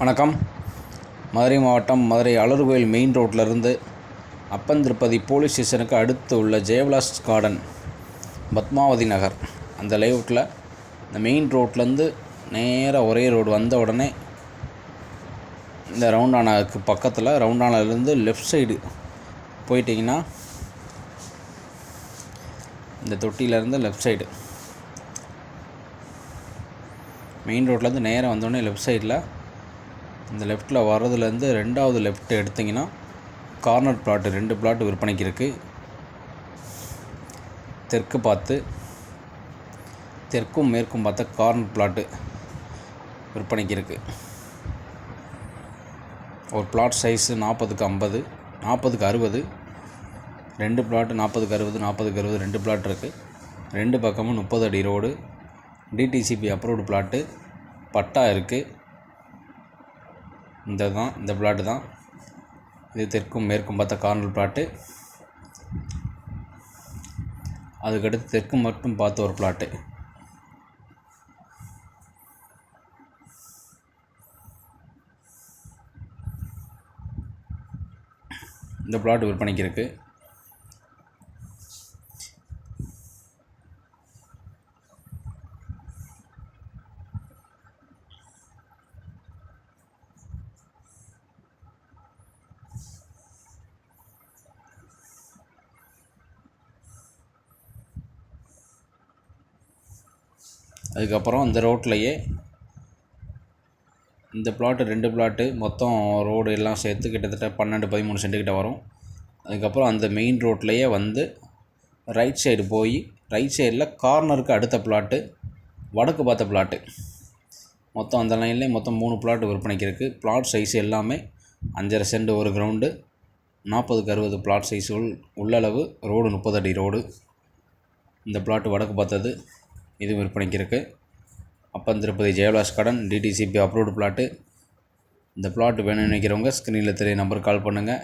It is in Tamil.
வணக்கம். மதுரை மாவட்டம் மதுரை அலர்கோயில் மெயின் ரோட்டிலிருந்து அப்பன் திருப்பதி போலீஸ் ஸ்டேஷனுக்கு அடுத்து உள்ள ஜெயவிலாஸ் கார்டன் பத்மாவதி நகர். அந்த லேஅவுட்டில் இந்த மெயின் ரோட்லேருந்து நேராக ஒரே ரோடு வந்த உடனே இந்த ரவுண்டானாவுக்கு பக்கத்தில் ரவுண்டானாலேருந்து லெஃப்ட் சைடு போயிட்டிங்கன்னா இந்த தொட்டியிலேருந்து லெஃப்ட் சைடு மெயின் ரோட்லேருந்து நேராக வந்தோடனே லெஃப்ட் சைடில் இந்த லெஃப்ட்டில் வர்றதுலேருந்து ரெண்டாவது லெஃப்ட் எடுத்திங்கன்னா கார்னர் பிளாட்டு ரெண்டு பிளாட் விற்பனைக்கு இருக்குது தெற்கு பார்த்து தெற்கும் மேற்கும் பார்த்தா கார்னர் பிளாட்டு விற்பனைக்கு இருக்குது ஒரு பிளாட் சைஸு நாற்பதுக்கு ஐம்பது நாற்பதுக்கு அறுபது ரெண்டு பிளாட்டு நாற்பதுக்கு அறுபது நாற்பதுக்கு அறுபது ரெண்டு பிளாட் இருக்குது ரெண்டு பக்கமும் முப்பது அடி road DTCP approved plot patta இருக்குது இந்த தான் இந்த பிளாட்டு தான் இது தெற்கும் மேற்கும் பார்த்தா கார்னர் பிளாட்டு. அதுக்கடுத்து தெற்கு மட்டும் பார்த்த ஒரு பிளாட்டு. இந்த பிளாட் விற்பனைக்கு இருக்குது அதுக்கப்புறம் இந்த ரோட்லையே இந்த பிளாட்டு ரெண்டு பிளாட்டு மொத்தம் ரோடு எல்லாம் சேர்த்து கிட்டத்தட்ட பன்னெண்டு பதிமூணு சென்ட்டு கிட்ட வரும். அதுக்கப்புறம் அந்த மெயின் ரோட்லையே வந்து ரைட் சைடு போய் ரைட் சைடில் கார்னருக்கு அடுத்த பிளாட்டு வடக்கு பார்த்த பிளாட்டு மொத்தம் அந்த லைன்லேயே மொத்தம் மூணு ப்ளாட் விற்பனைக்கு இருக்குது பிளாட் சைஸ் எல்லாமே அஞ்சரை சென்ட் ஒரு கிரவுண்டு நாற்பதுக்கு அறுபது பிளாட் சைஸ் உள் உள்ளளவு ரோடு முப்பது அடி ரோடு இந்த பிளாட்டு வடக்கு பார்த்தது இது விற்பனைக்கு இருக்குது அப்பன் திருப்பதி ஜெயவிலாஸ் கடன் டிடிசிபி அப்ரூவ்டு பிளாட்டு இந்த பிளாட் வேணும்னு நினைக்கிறவங்க ஸ்க்ரீனில் தெரிய நம்பருக்கு கால் பண்ணுங்கள்